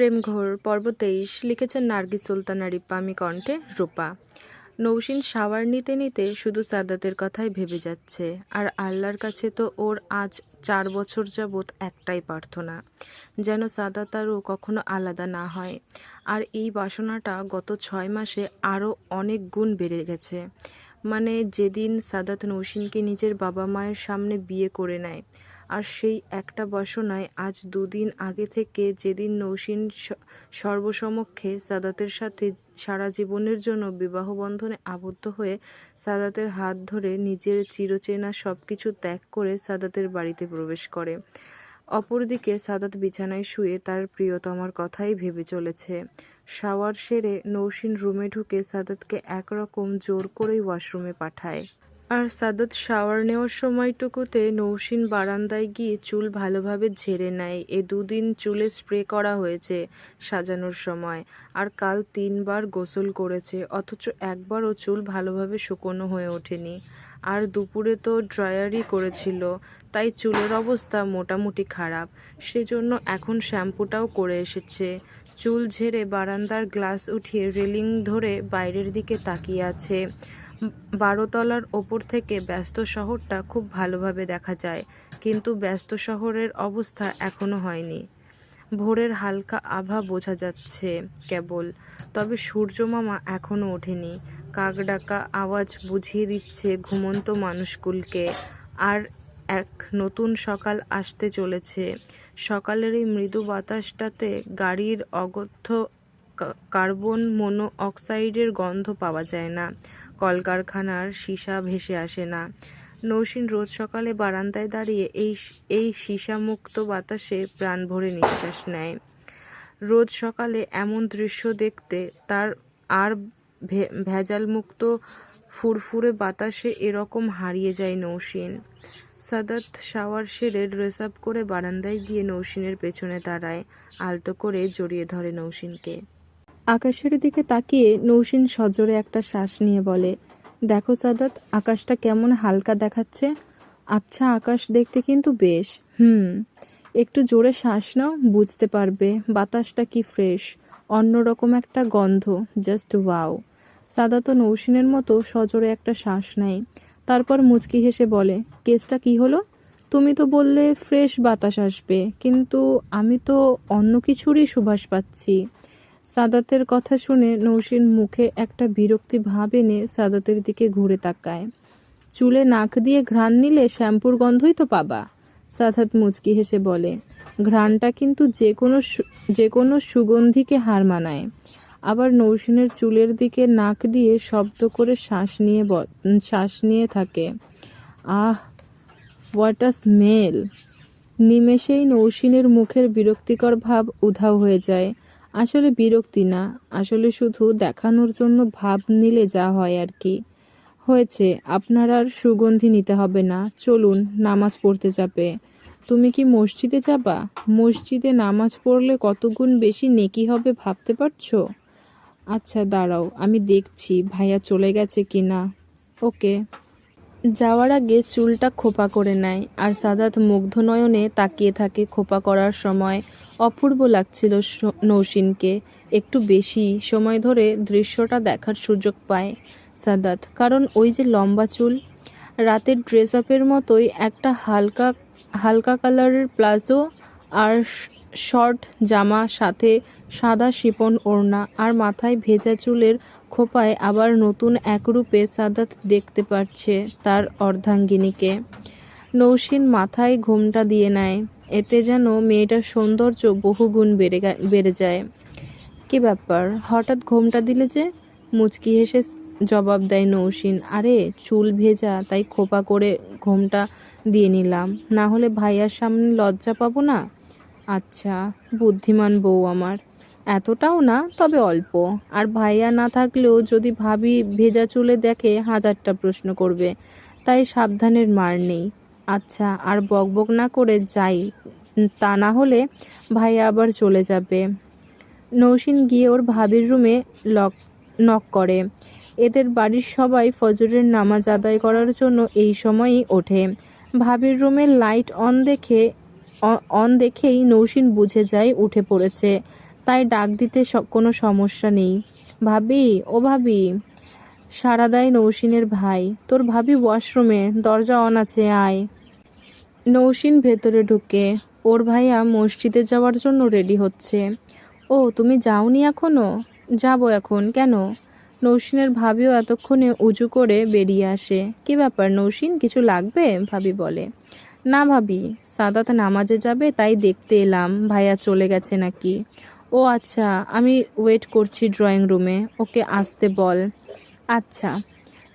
প্রেমঘোর পর্ব তেইশ লিখেছেন নার্গি সুলতানা রিপ্পামি কণ্ঠে রূপা। নৌসিন সাওয়ার নিতে নিতে শুধু সাদাতের কথাই ভেবে যাচ্ছে। আর আল্লাহর কাছে তো ওর আজ চার বছর যাবৎ একটাই প্রার্থনা, যেন সাদাত আরও কখনো আলাদা না হয়। আর এই বাসনাটা গত ছয় মাসে আরও অনেক গুণ বেড়ে গেছে। মানে যেদিন সাদাত নৌসিনকে নিজের বাবা মায়ের সামনে বিয়ে করে নেয় আর সেই একটা বাসনায় আজ দুদিন আগে থেকে যেদিন নৌসিন সর্বসমক্ষে সাদাতের সাথে সারা জীবনের জন্য বিবাহ বন্ধনে আবদ্ধ হয়ে সাদাতের হাত ধরে নিজের চিরচেনা সব কিছু ত্যাগ করে সাদাতের বাড়িতে প্রবেশ করে। অপরদিকে সাদাত বিছানায় শুয়ে তার প্রিয়তমার কথাই ভেবে চলেছে। শাওয়ার সেরে নৌসিন রুমে ঢুকে সাদাতকে একরকম জোর করেই ওয়াশরুমে পাঠায়। আর সাদাত শাওয়ার নেওয়ার সময়টুকুতে নৌসিন বারান্দায় গিয়ে চুল ভালোভাবে ঝেড়ে নেয়। এ দুদিন চুলে স্প্রে করা হয়েছে সাজানোর সময়। আর কাল তিনবার গোসল করেছে, অথচ একবারও চুল ভালোভাবে শুকনো হয়ে ওঠেনি। আর দুপুরে তো ড্রায়ারই করেছিল, তাই চুলের অবস্থা মোটামুটি খারাপ। সেজন্য এখন শ্যাম্পুটাও করে এসেছে। চুল ঝেড়ে বারান্দার গ্লাস উঠিয়ে রেলিং ধরে বাইরের দিকে তাকিয়ে আছে। বারোতলার ওপর থেকে ব্যস্ত শহরটা খুব ভালোভাবে দেখা যায়, কিন্তু ব্যস্ত শহরের অবস্থা এখনও হয়নি। ভোরের হালকা আভা বোঝা যাচ্ছে কেবল, তবে সূর্য মামা এখনও ওঠেনি। কাক ডাকা আওয়াজ বুঝিয়ে দিচ্ছে ঘুমন্ত মানুষগুলকে, আর এক নতুন সকাল আসতে চলেছে। সকালের এই মৃদু বাতাসটাতে গাড়ির অগথ্য কার্বন মনো অক্সাইডের গন্ধ পাওয়া যায় না। কলকারখানার সীসা ভেসে আসে না। নৌসিন রোজ সকালে বারান্দায় দাঁড়িয়ে এই এই সীসামুক্ত বাতাসে প্রাণ ভরে নিঃশ্বাস নেয়। রোজ সকালে এমন দৃশ্য দেখতে তার আর ভেজালমুক্ত ফুরফুরে বাতাসে এরকম হারিয়ে যায় নৌসিন। সাদাত শাওয়ার সেরে ড্রেস আপ করে বারান্দায় গিয়ে নৌসিনের পেছনে দাঁড়ায়, আলতো করে জড়িয়ে ধরে নৌসিনকে। আকাশের দিকে তাকিয়ে নৌসিন সজোরে একটা শ্বাস নিয়ে বলে, দেখো সাদাত, আকাশটা কেমন হালকা দেখাচ্ছে। আচ্ছা আকাশ দেখতে কিন্তু বেশ। হুম, একটু জোরে শ্বাস নাও, বুঝতে পারবে বাতাসটা কি ফ্রেশ, অন্যরকম একটা গন্ধ, জাস্ট ওয়াও। সাদাত নৌসিনের মতো সজোরে একটা শ্বাস নেয়। তারপর মুচকি হেসে বলে, কেসটা কি হলো? তুমি তো বললে ফ্রেশ বাতাস আসবে, কিন্তু আমি তো অন্য কিছুরই সুবাস পাচ্ছি। সাদাতের কথা শুনে নৌসিন মুখে একটা বিরক্তি ভাব এনে সাদাতের দিকে ঘুরে তাকায়। চুলে নাক দিয়ে ঘ্রাণ নিলে শ্যাম্পুর গন্ধই তো পাবা, সাদাত মুচকি হেসে বলে। ঘ্রাণটা কিন্তু যে কোনো যে কোনো সুগন্ধিকে হার মানায়। আবার নৌসিনের চুলের দিকে নাক দিয়ে শব্দ করে শ্বাস নিয়ে শ্বাস নিয়ে থাকে। আহ হোয়াট আ স্মেল নিমেষেই নৌসিনের মুখের বিরক্তিকর ভাব উধাও হয়ে যায়। আসলে বিরক্তি না। আসলে শুধু দেখানোর জন্য ভাব নিলে যা হয় আর কি। হয়েছে, আপনার আর সুগন্ধি নিতে হবে না। চলুন, নামাজ পড়তে যাবে। তুমি কি মসজিদে যাবা? মসজিদে নামাজ পড়লে কত গুণ বেশি নেকি হবে ভাবতে পারছ? আচ্ছা দাঁড়াও, আমি দেখছি ভাইয়া চলে গেছে কি না ওকে। যাওয়ার আগে চুলটা খোপা করে নেয় আর সাদাত মুগ্ধ নয়নে তাকিয়ে থাকে খোপা করার সময়। অপূর্ব লাগছিল নৌসিনকে। একটু বেশি সময় ধরে দৃশ্যটা দেখার সুযোগ পায় সাদাত, কারণ ওই যে লম্বা চুল, রাতের ড্রেস আপের মতোই একটা হালকা হালকা কালারের প্লাজো আর শর্ট জামা, সাথে সাদা শিপন ওড়না আর মাথায় ভেজা চুলের খোপায় আবার নতুন একরূপে সাদাত দেখতে পারছে তার অর্ধাঙ্গিনীকে। নৌসিন মাথায় ঘোমটা দিয়ে নেয়, এতে যেন মেয়েটার সৌন্দর্য বহুগুণ বেড়ে বেড়ে যায়। কি ব্যাপার? হঠাৎ ঘোমটা দিলে যে? মুচকি হেসে জবাব দেয় নৌসিন। আরে, চুল ভেজা, তাই খোপা করে ঘোমটা দিয়ে নিলাম। না হলে ভাইয়ার সামনে লজ্জা পাবো না? আচ্ছা বুদ্ধিমান বউ আমার। এতটাও না, তবে অল্প। আর ভাইয়া না থাকলেও যদি ভাবি ভেজা চুলে দেখে হাজারটা প্রশ্ন করবে, তাই সাবধানের মার নেই। আচ্ছা আর বকবক না করে যাই, তা না হলে ভাইয়া আবার চলে যাবে। নৌসিন গিয়ে ওর ভাবির রুমে লক, নক করে। এদের বাড়ির সবাই ফজরের নামাজ আদায় করার জন্য এই সময়ই ওঠে। ভাবির রুমে লাইট অন দেখে অন দেখেই নৌসিন বুঝে যায়, উঠে পড়েছে। তাই ডাক দিতে কোনো সমস্যা নেই। ভাবি, ও ভাবি সারা দেয় নৌসিনের ভাই। তোর ভাবি ওয়াশরুমে, দরজা অন আছে, আয়। নৌসিন ভেতরে ঢুকে, ওর ভাইয়া মসজিদে যাওয়ার জন্য রেডি হচ্ছে। ও, তুমি যাওনি এখনও? যাব এখন, কেন? নৌসিনের ভাবিও এতক্ষণে উজু করে বেরিয়ে আসে। কি ব্যাপার নৌসিন, কিছু লাগবে? ভাবি বলে। না ভাবি, সাদাত নামাজে যাবে, তাই দেখতে এলাম, ভাইয়া চলে গেছে নাকি। ও আচ্ছা আমি ওয়েট করছি ড্রয়িং রুমে ওকে আসতে বল। আচ্ছা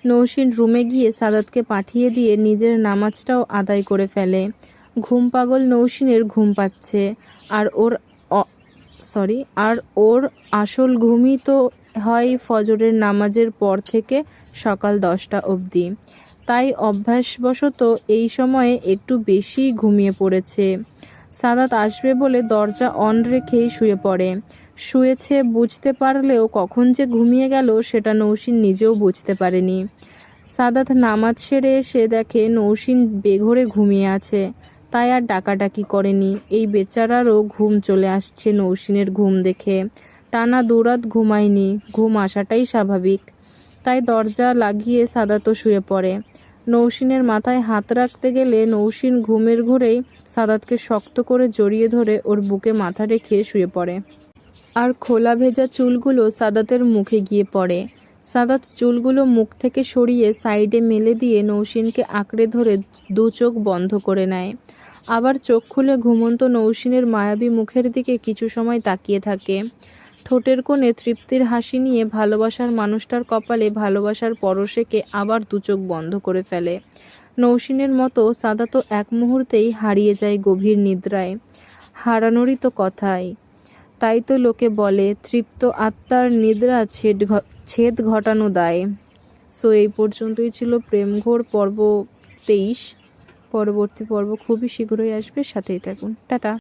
নৌসিন রুমে গিয়ে সাদাতকে পাঠিয়ে দিয়ে নিজের নামাজটাও আদায় করে ফেলে। ঘুম পাগল নৌসিনের ঘুম পাচ্ছে, আর ওর সরি আর ওর আসল ঘুমই তো হয় ফজরের নামাজের পর থেকে সকাল দশটা অবধি। তাই অভ্যাসবশত এই সময়ে একটু বেশি ঘুমিয়ে পড়েছে। সাদাত আসবে বলে দরজা অন রেখেই শুয়ে পড়ে। শুয়েছে বুঝতে পারলেও কখন যে ঘুমিয়ে গেল সেটা নৌসিন নিজেও বুঝতে পারেনি। সাদাত নামাজ সেরে এসে দেখে নৌসিন বেঘরে ঘুমিয়ে আছে। তাই আর ডাকাডাকি করেনি। এই বেচারারও ঘুম চলে আসছে নৌসিনের ঘুম দেখে। টানা দুরাত ঘুমায়নি। ঘুম আসাটাই স্বাভাবিক। তাই দরজা লাগিয়ে সাদাতও শুয়ে পড়ে। নৌসিনের মাথায় হাত রাখতে গেলে নৌসিন ঘুমের ঘুরেই সাদাতকে শক্ত করে জড়িয়ে ধরে ওর বুকে মাথা রেখে শুয়ে পড়ে। আর খোলা ভেজা চুলগুলো সাদাতের মুখে গিয়ে পড়ে। সাদাত চুলগুলো মুখ থেকে সরিয়ে সাইডে মেলে দিয়ে নৌসিনকে আঁকড়ে ধরে দু চোখ বন্ধ করে নেয়। আবার চোখ খুলে ঘুমন্ত নৌসিনের মায়াবী মুখের দিকে কিছু সময় তাকিয়ে থাকে। ঠোঁটের কোণে তৃপ্তির হাসি নিয়ে ভালোবাসার মানুষটার কপালে ভালোবাসার পরশেকে আবার দু চোখ বন্ধ করে ফেলে। নৌসিনের মতো সাদা তো এক মুহূর্তেই হারিয়ে যায় গভীর নিদ্রায়। হারানোরই তো কথাই। তাই তো লোকে বলে, তৃপ্ত আত্মার নিদ্রা ছেদ ছেদ ঘটানো দায়। সো এই পর্যন্তই ছিল প্রেমঘোর পর্ব তেইশ। পরবর্তী পর্ব খুবই শীঘ্রই আসবে। সাথেই থাকুন। টাটা।